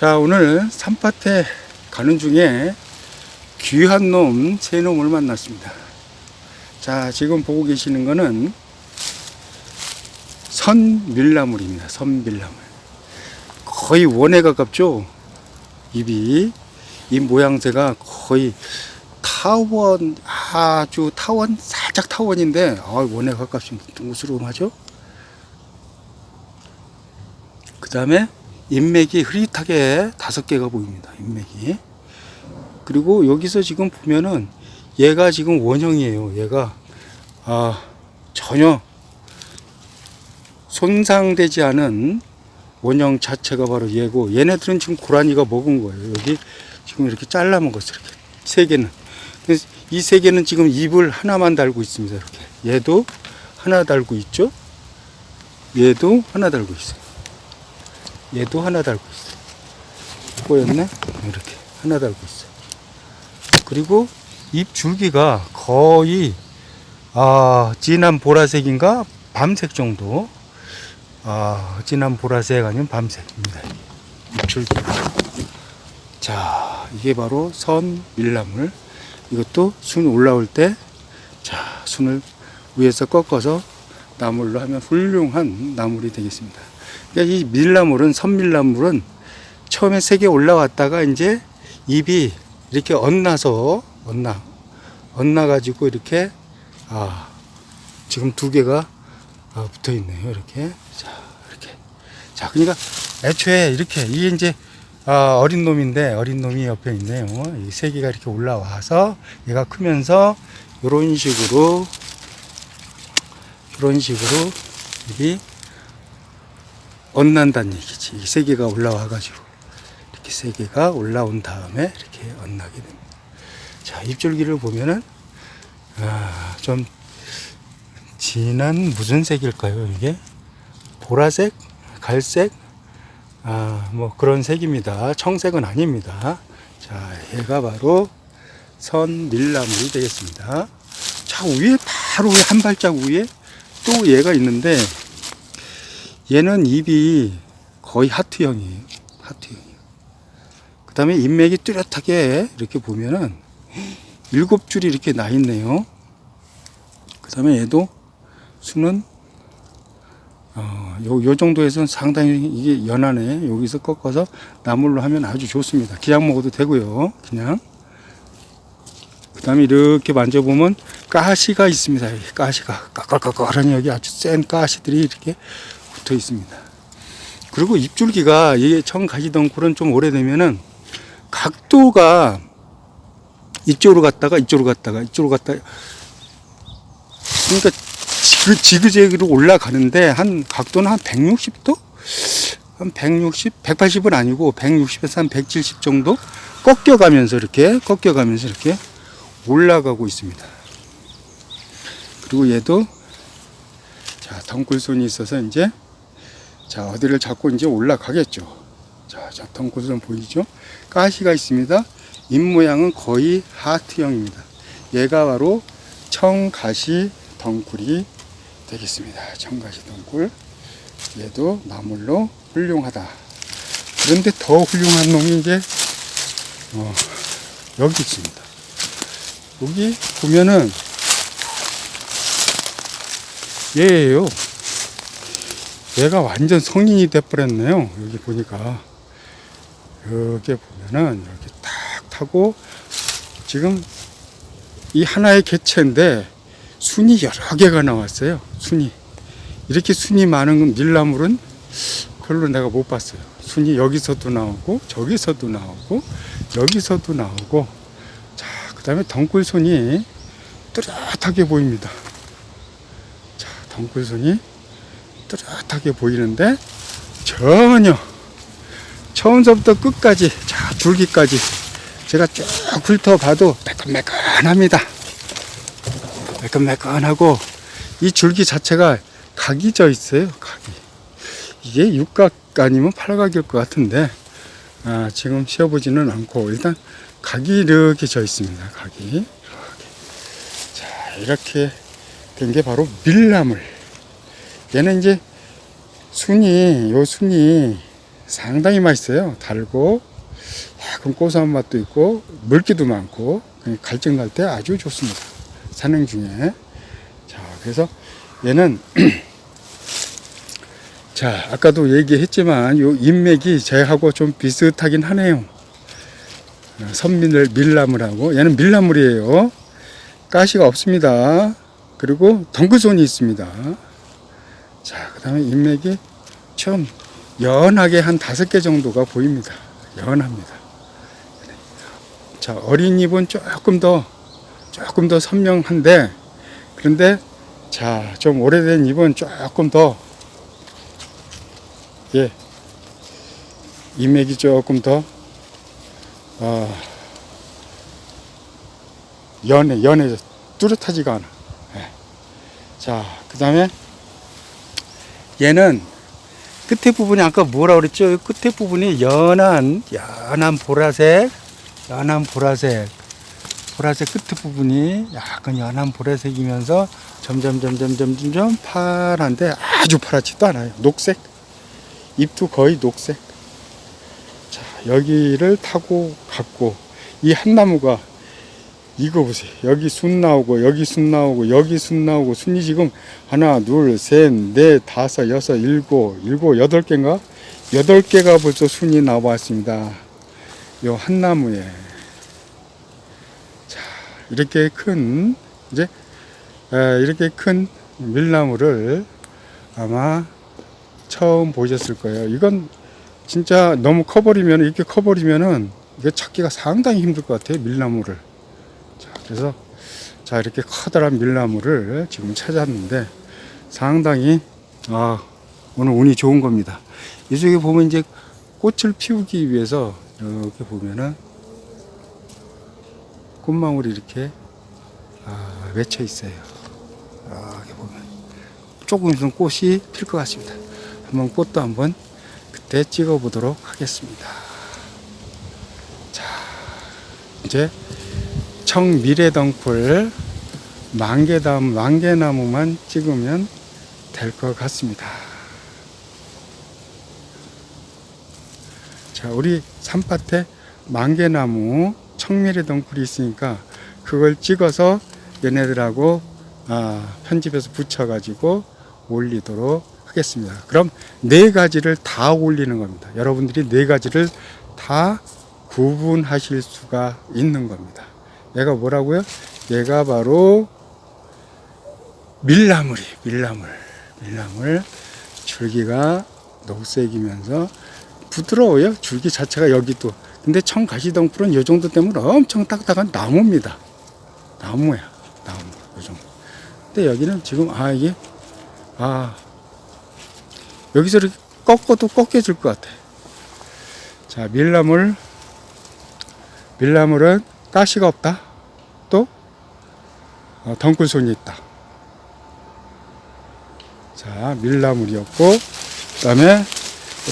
자, 오늘 산밭에 가는 중에 귀한 놈, 세 놈을 만났습니다. 자, 지금 보고 계시는 거는 선밀나물입니다. 선밀나물. 거의 원에 가깝죠? 입이. 이 모양새가 거의 타원, 아주 타원, 살짝 타원인데, 아, 원에 가깝습니다. 우스름하죠? 그 다음에 인맥이 흐릿하게 다섯 개가 보입니다. 인맥이. 그리고 여기서 지금 보면은 얘가 지금 원형이에요. 얘가 아 전혀 손상되지 않은 원형 자체가 바로 얘고 얘네들은 지금 고라니가 먹은 거예요. 여기 지금 이렇게 잘라 먹었어요. 이렇게 세 개는. 이 세 개는 지금 입을 하나만 달고 있습니다. 이렇게 얘도 하나 달고 있죠. 얘도 하나 달고 있어요. 얘도 하나 달고 있어요. 보였네? 이렇게 하나 달고 있어요. 그리고 잎 줄기가 거의 아, 진한 보라색인가 밤색 정도. 아, 진한 보라색 아니면 밤색입니다. 잎 줄기. 자, 이게 바로 선 밀나물. 이것도 순 올라올 때, 자, 순을 위에서 꺾어서 나물로 하면 훌륭한 나물이 되겠습니다. 그러니까 이 밀나물은 선밀나물은 처음에 세개 올라왔다가 이제 잎이 이렇게 엇나서 엇나 엇나 가지고 이렇게 아 지금 두 개가 아, 붙어 있네요 이렇게. 자 이렇게. 자 그러니까 애초에 이렇게 이게 이제 아, 어린 놈인데 어린 놈이 옆에 있네요. 이 세 개가 이렇게 올라와서 얘가 크면서 이런 식으로 이런 식으로 잎이 엇난다는 얘기지. 이 세 개가 올라와 가지고 이렇게 세 개가 올라온 다음에 이렇게 엇나게 됩니다. 자, 잎줄기를 보면은 아, 좀 진한 무슨 색일까요? 이게 보라색, 갈색, 아, 뭐 그런 색입니다. 청색은 아닙니다. 자, 얘가 바로 선밀나물이 되겠습니다. 자, 위에 바로 한 발짝 위에 또 얘가 있는데 얘는 입이 거의 하트형이에요. 하트형이에요. 그 다음에 인맥이 뚜렷하게 이렇게 보면은 일곱 줄이 이렇게 나 있네요. 그 다음에 얘도 수는 어, 요, 요 정도에서는 상당히 이게 연하네. 여기서 꺾어서 나물로 하면 아주 좋습니다. 그냥 먹어도 되고요. 그냥. 그 다음에 이렇게 만져보면 가시가 있습니다. 가시가 까끌까끌하니 여기 아주 센 가시들이 이렇게 붙어 있습니다. 그리고 잎줄기가 이게 청가시덩굴은 좀 오래되면은 각도가 이쪽으로 갔다가 이쪽으로 갔다가 이쪽으로 갔다가 그러니까 지그, 지그재그로 올라가는데 한 각도는 한 160도? 한 160, 180은 아니고 160에서 한 170 정도 꺾여가면서 이렇게 꺾여가면서 이렇게 올라가고 있습니다. 그리고 얘도 자 덩굴손이 있어서 이제 자 어디를 잡고 이제 올라가겠죠. 자, 자 덩굴손 보이죠? 가시가 있습니다. 잎 모양은 거의 하트형입니다. 얘가 바로 청가시 덩굴이 되겠습니다. 청가시 덩굴. 얘도 나물로 훌륭하다. 그런데 더 훌륭한 놈이 이제 어, 여기 있습니다. 여기 보면은 얘예요. 얘가 완전 성인이 돼버렸네요. 여기 보니까 여기 보면은 이렇게 탁 타고 지금 이 하나의 개체인데 순이 여러 개가 나왔어요. 순이 이렇게 순이 많은 밀나물은 별로 내가 못 봤어요. 순이 여기서도 나오고 저기서도 나오고 여기서도 나오고 자 그다음에 덩굴 손이 뚜렷하게 보입니다. 자 덩굴손이 뚜렷하게 보이는데 전혀 처음부터 끝까지 자 줄기까지 제가 쭉 훑어봐도 매끈매끈합니다. 매끈매끈하고 이 줄기 자체가 각이 져 있어요. 각이 이게 육각 아니면 팔각일 것 같은데 아, 지금 씌워보지는 않고 일단 각이 이렇게 져 있습니다. 각이 이렇게. 자 이렇게 된 게 바로 밀나물. 얘는 이제 순이 요 순이 상당히 맛있어요. 달고 약간 고소한 맛도 있고 물기도 많고 갈증 날 때 아주 좋습니다. 산행 중에 자 그래서 얘는 자 아까도 얘기했지만 요 인맥이 제하고 좀 비슷하긴 하네요. 어, 선민을 밀나물하고 얘는 밀나물이에요. 가시가 없습니다. 그리고 덩그손이 있습니다. 자, 그 다음에 인맥이 좀 연하게 한 다섯 개 정도가 보입니다. 연합니다. 자, 어린 잎은 조금 더, 조금 더 선명한데, 그런데, 자, 좀 오래된 잎은 조금 더, 예, 인맥이 조금 더, 어, 연해, 연해, 뚜렷하지가 않아. 예. 자, 그 다음에, 얘는 끝에 부분이 아까 뭐라 그랬죠? 끝에 부분이 연한 연한 보라색, 연한 보라색, 보라색 끝에 부분이 약간 연한 보라색이면서 점점 점점 점점 점 파란데 아주 파랗지도 않아요. 녹색, 잎도 거의 녹색. 자 여기를 타고 갔고 이 한 나무가 이거 보세요. 여기 순 나오고 여기 순 나오고 여기 순 나오고 순이 지금 하나, 둘, 셋, 넷, 다섯, 여섯, 일곱, 일곱, 여덟 개인가? 여덟 개가 벌써 순이 나왔습니다. 요 한 나무에. 자, 이렇게 큰, 이제, 에, 이렇게 큰 밀나무를 아마 처음 보셨을 거예요. 이건 진짜 너무 커버리면, 이렇게 커버리면은 이게 찾기가 상당히 힘들 것 같아요. 밀나무를. 자, 그래서 자 이렇게 커다란 밀나무를 지금 찾았는데 상당히 아 오늘 운이 좋은 겁니다. 이쪽에 보면 이제 꽃을 피우기 위해서 이렇게 보면은 꽃망울이 이렇게 아, 맺혀 있어요. 아, 이렇게 보면 조금 있으면 꽃이 필 것 같습니다. 한번 꽃도 한번 그때 찍어 보도록 하겠습니다. 자, 이제 청미래덩굴 만개담 만개나무만 찍으면 될 것 같습니다. 자, 우리 산밭에 만개나무 청미래덩굴이 있으니까 그걸 찍어서 얘네들하고 아, 편집해서 붙여가지고 올리도록 하겠습니다. 그럼 네 가지를 다 올리는 겁니다. 여러분들이 네 가지를 다 구분하실 수가 있는 겁니다. 얘가 뭐라고요? 얘가 바로 밀나물이 밀나물 밀나물 줄기가 녹색이면서 부드러워요. 줄기 자체가 여기 또. 근데 청가시덩굴은 이 정도 되면 엄청 딱딱한 나무입니다. 나무야 나무 이 정도. 근데 여기는 지금 아 이게 아 여기서 이렇게 꺾어도 꺾여질 것 같아. 자 밀나물. 밀나물은 가시가 없다. 또 어, 덩굴손이 있다. 자, 밀나물이었고 그 다음에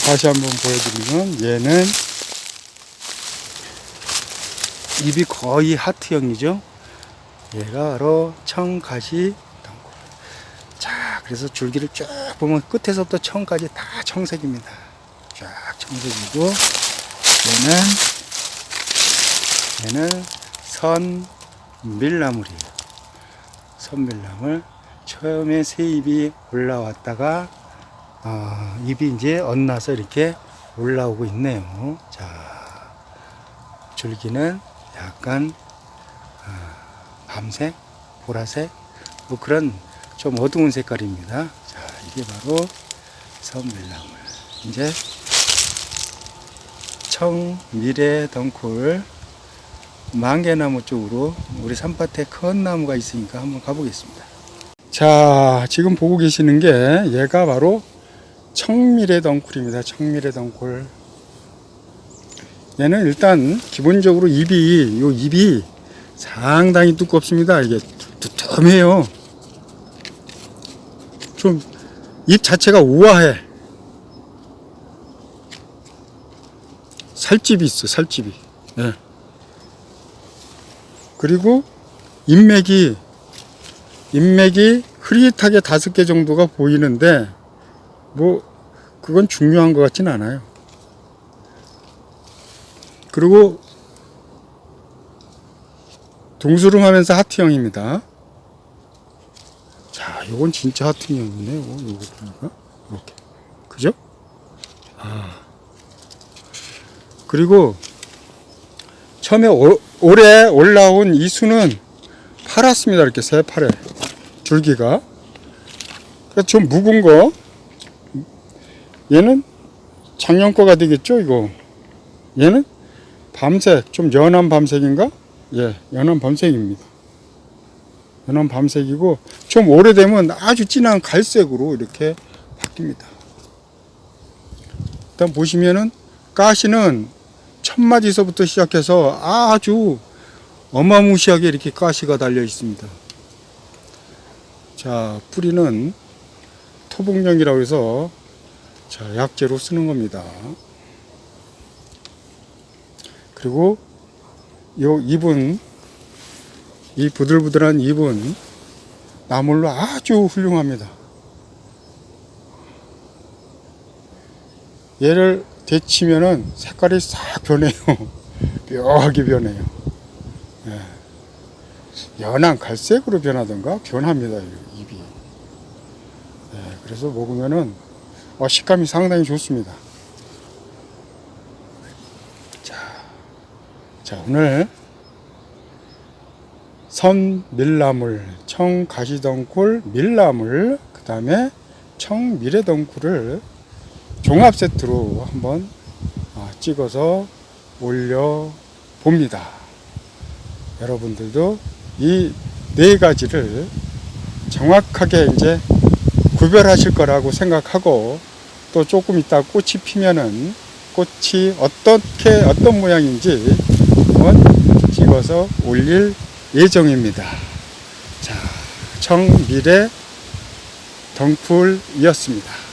다시 한번 보여드리면 얘는 입이 거의 하트형이죠. 얘가 바로 청가시 덩굴. 자, 그래서 줄기를 쭉 보면 끝에서부터 청까지 다 청색입니다. 쫙 청색이고 얘는 얘는 선밀나물이에요. 선밀나물. 처음에 새 잎이 올라왔다가 아, 잎이 이제 엇나서 이렇게 올라오고 있네요. 자, 줄기는 약간 아, 밤색, 보라색, 뭐 그런 좀 어두운 색깔입니다. 자, 이게 바로 선밀나물. 이제 청미래 덩굴 만개나무 쪽으로 우리 산밭에 큰 나무가 있으니까 한번 가보겠습니다. 자, 지금 보고 계시는 게 얘가 바로 청미래 덩굴입니다. 청미래 덩굴. 얘는 일단 기본적으로 잎이 요 잎이 상당히 두껍습니다. 이게 두툼해요. 좀잎 자체가 우아해. 살집이 있어, 살집이. 예. 그리고 인맥이 인맥이 흐릿하게 다섯 개 정도가 보이는데 뭐 그건 중요한 것 같지는 않아요. 그리고 동수름 하면서 하트형입니다. 자, 요건 진짜 하트형이네. 요거, 요거 보니까. 이렇게. 그죠? 아. 그리고 처음에 올- 올해 올라온 이 수는 팔았습니다. 이렇게 새파래. 줄기가. 그러니까 좀 묵은 거. 얘는 작년 거가 되겠죠, 이거. 얘는 밤색, 좀 연한 밤색인가? 예, 연한 밤색입니다. 연한 밤색이고, 좀 오래되면 아주 진한 갈색으로 이렇게 바뀝니다. 일단 보시면은, 가시는 첫 마디서부터 시작해서 아주 어마무시하게 이렇게 가시가 달려 있습니다. 자, 뿌리는 토복령이라고 해서 자, 약재로 쓰는 겁니다. 그리고 요 잎은 이 부들부들한 잎은 나물로 아주 훌륭합니다. 얘를 데치면은 색깔이 싹 변해요. 묘하게 변해요. 예. 연한 갈색으로 변하던가 변합니다. 이 잎이. 예, 그래서 먹으면은 어, 식감이 상당히 좋습니다. 자, 자 오늘 선 밀나물, 청 가시덩굴 밀나물, 그 다음에 청 미래덩굴을 종합 세트로 한번 아, 찍어서 올려 봅니다. 여러분들도 이 네 가지를 정확하게 이제 구별하실 거라고 생각하고 또 조금 있다 꽃이 피면은 꽃이 어떻게 어떤 모양인지 한번 찍어서 올릴 예정입니다. 자, 청미래 덩쿨이었습니다.